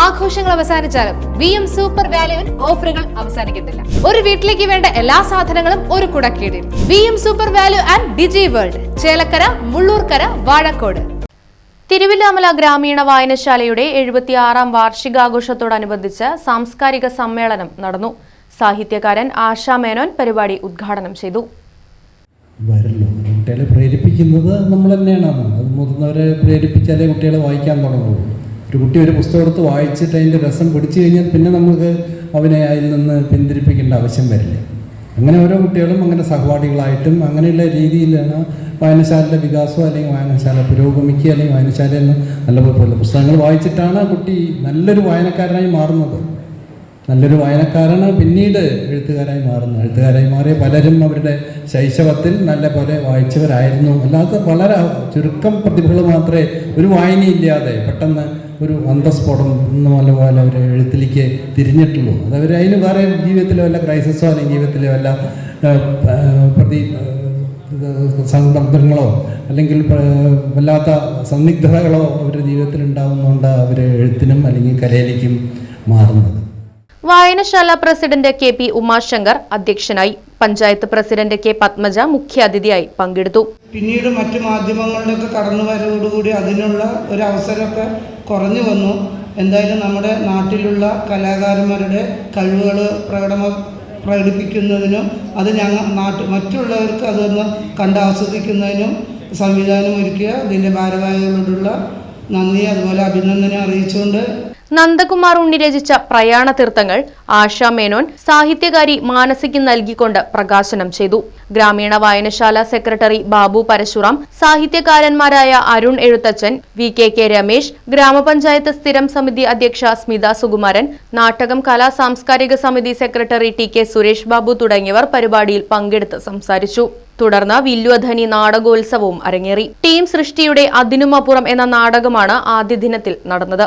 ആഘോഷങ്ങൾ അവസാനിച്ചാലും V M super വാല്യുവിൽ ഓഫറുകൾ അവസാനിക്കുന്നില്ല. ഒരു വീട്ടിലേക്ക് വേണ്ട എല്ലാ സാധനങ്ങളും ഒരു കുടക്കീടിൽ. V M super value and Digi World Chelakkara Mullurkara Vazhakode. Thiruvilwamala ഗ്രാമീണ വായനശാലയുടെ എഴുപത്തിയാറാം വാർഷികാഘോഷത്തോടനുബന്ധിച്ച് സാംസ്കാരിക സമ്മേളനം നടന്നു. സാഹിത്യകാരൻ ആശാ മേനോൻ പരിപാടി ഉദ്ഘാടനം ചെയ്തു. വരല്ലോ. കുട്ടികളെ പ്രേരിപ്പിക്കുന്നത് നമ്മൾ തന്നെയാണ്. അത് മുതിർന്നവരെ പ്രേരിപ്പിച്ചാലേ കുട്ടികളെ വായിക്കാൻ തുടങ്ങുള്ളൂ. ഒരു കുട്ടി ഒരു പുസ്തകം എടുത്ത് വായിച്ചിട്ട് അതിന്റെ രസം പിടിച്ചു കഴിഞ്ഞാൽ പിന്നെ നമുക്ക് അവനെ അതിൽ നിന്ന് പിന്തിരിപ്പിക്കേണ്ട ആവശ്യം വരില്ല. അങ്ങനെ ഓരോ കുട്ടികളും അങ്ങനെ സഹപാഠികളായിട്ടും അങ്ങനെയുള്ള രീതിയിലാണ് വായനശാലയുടെ വികാസം അല്ലെങ്കിൽ വായനശാല പുരോഗമിക്കുക അല്ലെങ്കിൽ വായനശാലയിൽ നിന്ന് നല്ല പോലെ പുസ്തകങ്ങൾ വായിച്ചിട്ടാണ് കുട്ടി നല്ലൊരു വായനക്കാരനായി മാറുന്നത്. നല്ലൊരു വായനക്കാരാണ് പിന്നീട് എഴുത്തുകാരായി മാറുന്നത്. എഴുത്തുകാരായി മാറിയ പലരും അവരുടെ ശൈശവത്തിൽ നല്ല പോലെ വായിച്ചവരായിരുന്നു. അല്ലാത്ത വളരെ ചുരുക്കം പ്രതിഭകൾ മാത്രമേ ഒരു വായനയില്ലാതെ പെട്ടെന്ന് ഒരു അന്തസ്ഫോടം എന്ന പോലെ പോലെ അവർ എഴുത്തിലേക്ക് തിരിഞ്ഞിട്ടുള്ളൂ. അത് അവർ അതിന് വേറെ ജീവിതത്തിലോ അല്ല ക്രൈസിസോ അല്ലെങ്കിൽ ജീവിതത്തിലോ അല്ല പ്രതി സന്ദർഭങ്ങളോ അല്ലെങ്കിൽ വല്ലാത്ത സന്നിഗ്ധതകളോ അവരുടെ ജീവിതത്തിൽ ഉണ്ടാകുന്നതുകൊണ്ട് അവർ എഴുത്തിനും അല്ലെങ്കിൽ കലയിലേക്കും മാറുന്നത്. വായനശാല പ്രസിഡന്റ് കെ പി ഉമാശങ്കർ അധ്യക്ഷനായി പഞ്ചായത്ത് പ്രസിഡന്റ് കെ പത്മജ മുഖ്യാതിഥിയായി പങ്കെടുത്തു. പിന്നീട് മറ്റു മാധ്യമങ്ങളിലൊക്കെ കടന്നു വരവോടുകൂടി അതിനുള്ള ഒരു അവസരമൊക്കെ കുറഞ്ഞു വന്നു. എന്തായാലും നമ്മുടെ നാട്ടിലുള്ള കലാകാരന്മാരുടെ കഴിവുകൾ പ്രകടമ പ്രകടിപ്പിക്കുന്നതിനും അത് ഞങ്ങൾ നാട്ട് മറ്റുള്ളവർക്ക് അതൊന്ന് കണ്ട് ആസ്വദിക്കുന്നതിനും സംവിധാനം ഒരുക്കുക ഇതിന്റെ ഭാരവാഹികളോടുള്ള നന്ദി അതുപോലെ അഭിനന്ദനം അറിയിച്ചുകൊണ്ട് നന്ദകുമാർ ഉണ്ണി രചിച്ച പ്രയാണ തീർത്ഥങ്ങൾ ആശാ മേനോൻ സാഹിത്യകാരി മാനസിക്ക് നൽകിക്കൊണ്ട് പ്രകാശനം ചെയ്തു. ഗ്രാമീണ വായനശാല secretary Babu Parasuram സാഹിത്യകാരന്മാരായ Arun Ezhuthachan V K K Ramesh ഗ്രാമപഞ്ചായത്ത് സ്ഥിരം സമിതി അധ്യക്ഷ സ്മിത സുകുമാരൻ നാട്ടകം കലാ സാംസ്കാരിക സമിതി secretary T K Suresh Babu തുടങ്ങിയവർ പരിപാടിയിൽ പങ്കെടുത്ത് സംസാരിച്ചു. തുടർന്ന് വില്ലുവധനി നാടകോത്സവവും അരങ്ങേറി. ടീം സൃഷ്ടിയുടെ അതിനുമപ്പുറം എന്ന നാടകമാണ് ആദ്യ ദിനത്തിൽ നടന്നത്.